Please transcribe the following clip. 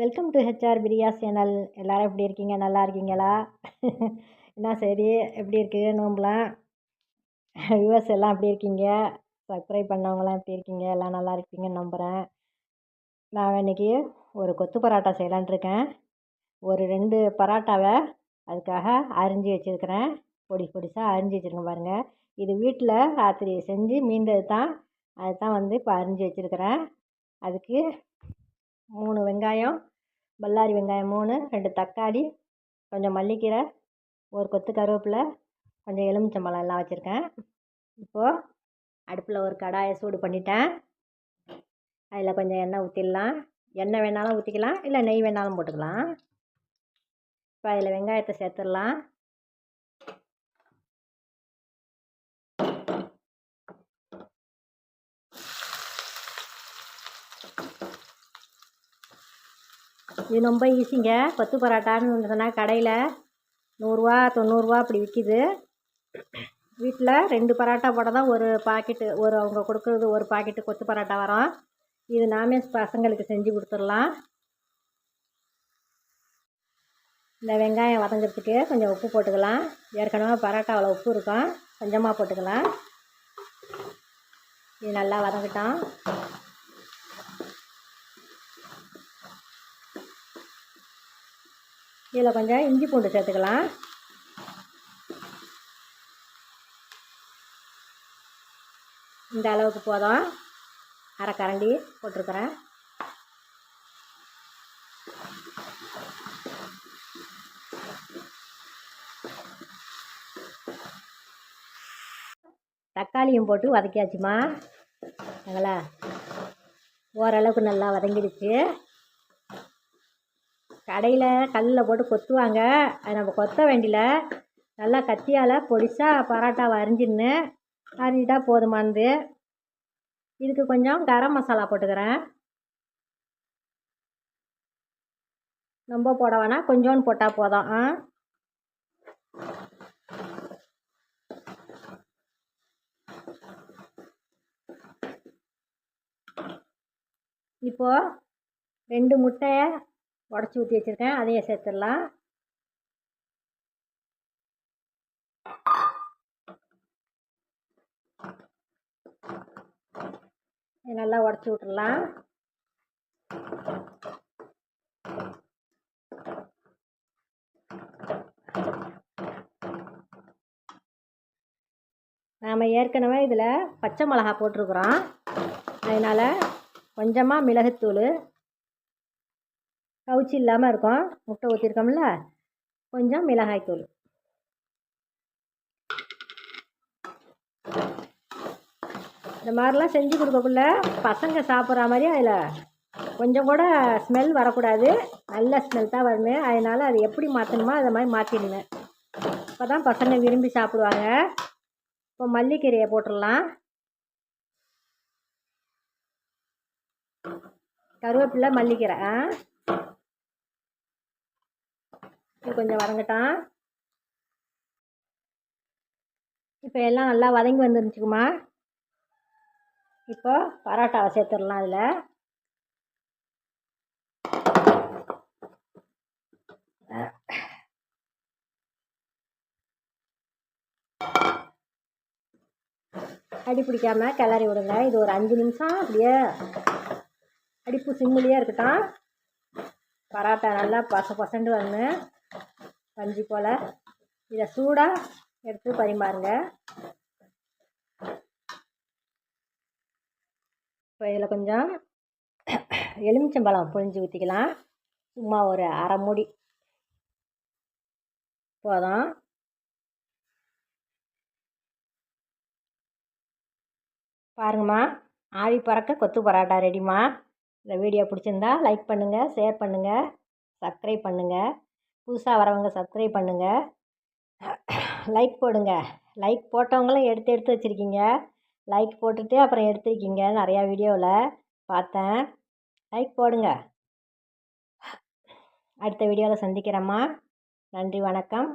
Welcome to HR Priya channel எல்லோரும் எப்படி இருக்கீங்க? நல்லா இருக்கீங்களா? என்ன சரி? எப்படி இருக்குது நோம்பலாம்? வியூவர்ஸ் எல்லாம் எப்படி இருக்கீங்க? சப்ஸ்கிரைப் பண்ணவங்களாம் எப்படி இருக்கீங்க? எல்லாம் நல்லா இருப்பீங்கன்னு நம்புகிறேன் நான் இன்றைக்கி ஒரு கொத்து பரோட்டா செய்யலான் இருக்கேன். ஒரு ரெண்டு பரோட்டாவை அதுக்காக அரிஞ்சு வச்சுருக்கிறேன். பொடி பொடிசாக அரிஞ்சு வச்சுருக்கேன் பாருங்கள் இது வீட்டில் ராத்திரி செஞ்சு மீந்தது தான். அது தான் வந்து இப்போ அரிஞ்சு வச்சுருக்கிறேன். அதுக்கு மூணு வெங்காயம் பல்லாரி வெங்காயம் மூணு ரெண்டு தக்காளி கொஞ்சம் மல்லிக்கீரை ஒரு கொத்து கருவேப்பிலை கொஞ்சம் எலுமிச்சம்பழம் எல்லாம் வச்சுருக்கேன். இப்போது அடுப்பில் ஒரு கடாயை சூடு பண்ணிட்டேன். அதில் கொஞ்சம் எண்ணெய் ஊற்றிடலாம் எண்ணெய் வேணாலும் ஊற்றிக்கலாம் இல்லை நெய் வேணாலும் போட்டுக்கலாம். இப்போ அதில் வெங்காயத்தை சேர்த்துடலாம். இது ரொம்ப ஈஸிங்க. கொத்து பரோட்டான்னு சொன்னால் கடையில் நூறுரூவா தொண்ணூறுரூவா அப்படி விற்கிது வீட்டில் ரெண்டு பரோட்டா போட தான் ஒரு பாக்கெட்டு ஒரு அவங்க கொடுக்குறது ஒரு பாக்கெட்டு கொத்து பரோட்டா வரும். இது நாமே பசங்களுக்கு செஞ்சு கொடுத்துடலாம். இந்த வெங்காயம் வதங்கிறதுக்கு கொஞ்சம் உப்பு போட்டுக்கலாம். ஏற்கனவே பரோட்டாவில் உப்பு இருக்கும். கொஞ்சமாக போட்டுக்கலாம். இது நல்லா வதங்கிட்டோம். இதில் கொஞ்சம் இஞ்சி பூண்டு சேர்த்துக்கலாம். இந்த அளவுக்கு போதும். அரை கரண்டி போட்டிருக்கிறேன். தக்காளியும் போட்டு வதக்கியாச்சுமா. ஓரளவுக்கு நல்லா வதங்கிடுச்சு. கடையில் கல்லில் போட்டு கொத்துவாங்க. அது நம்ம கொத்த வேண்டியில நல்லா கத்தியால் பொடிசாக பரோட்டாவை அரிஞ்சின்னு அரிஞ்சிட்டா போதுமானது. இதுக்கு கொஞ்சம் கரம் மசாலா போட்டுக்கிறேன். ரொம்ப போட வேணாம். கொஞ்சோண்டு போட்டால் போதும். ஆ. இப்போது ரெண்டு முட்டையை உடச்சி ஊற்றி வச்சுருக்கேன். அதையும் சேர்த்துடலாம். நல்லா உடச்சி விட்டுடலாம். நாம் ஏற்கனவே இதில் பச்சை மிளகா போட்டிருக்குறோம். அதனால் கொஞ்சமாக மிளகுத்தூள் கவுச்சி இல்லாமல் இருக்கும். முட்டை ஊற்றிருக்கோம்ல கொஞ்சம் மிளகாய்த்தூள் இந்த மாதிரிலாம் செஞ்சு கொடுக்கக்குள்ள பசங்க சாப்பிட்ற மாதிரி அதில் கொஞ்சம் கூட ஸ்மெல் வரக்கூடாது. நல்ல ஸ்மெல் தான் வரணும் அதனால் அது எப்படி மாற்றணுமோ அதை மாதிரி மாற்றிடுங்க அப்போ தான் பசங்க விரும்பி சாப்பிடுவாங்க. இப்போ மல்லிக்கீரையை போட்டுடலாம். கருவேப்பிலை மல்லிக்கீரை ஆ இது கொஞ்சம் வதங்கட்டான் இப்போ எல்லாம் நல்லா வதங்கி வந்துருந்துச்சுக்குமா? இப்போ பரோட்டாவை சேர்த்துடலாம் அதில். அடி பிடிக்காமல் கிளறி விடுங்க. இது ஒரு அஞ்சு நிமிஷம் அப்படியே அடிப்பு சிம்மிலேயே இருக்கட்டும். பரோட்டா நல்லா பச பசண்டு வரணும். பஞ்சு போல். இதை சூடாக எடுத்து பரிமாறுங்க. இப்போ இதில் கொஞ்சம் எலுமிச்சம்பழம் புழிஞ்சு ஊற்றிக்கலாம் சும்மா ஒரு அரை மூடி. போதும். பாருங்கம்மா ஆவி பறக்க கொத்து பரோட்டா ரெடிம்மா. இந்த வீடியோ பிடிச்சிருந்தா லைக் பண்ணுங்கள் ஷேர் பண்ணுங்கள் சப்ஸ்கிரைப் பண்ணுங்கள் புதுசாக வரவங்க சப்ஸ்கிரைப் பண்ணுங்கள் லைக் போடுங்க. லைக் போட்டவங்களும் எடுத்து எடுத்து வச்சுருக்கீங்க. லைக் போட்டுட்டு அப்புறம் எடுத்துருக்கீங்க நிறையா வீடியோவில் பார்த்தேன். லைக் போடுங்க. அடுத்த வீடியோவில் சந்திக்கிறேம்மா. நன்றி வணக்கம்.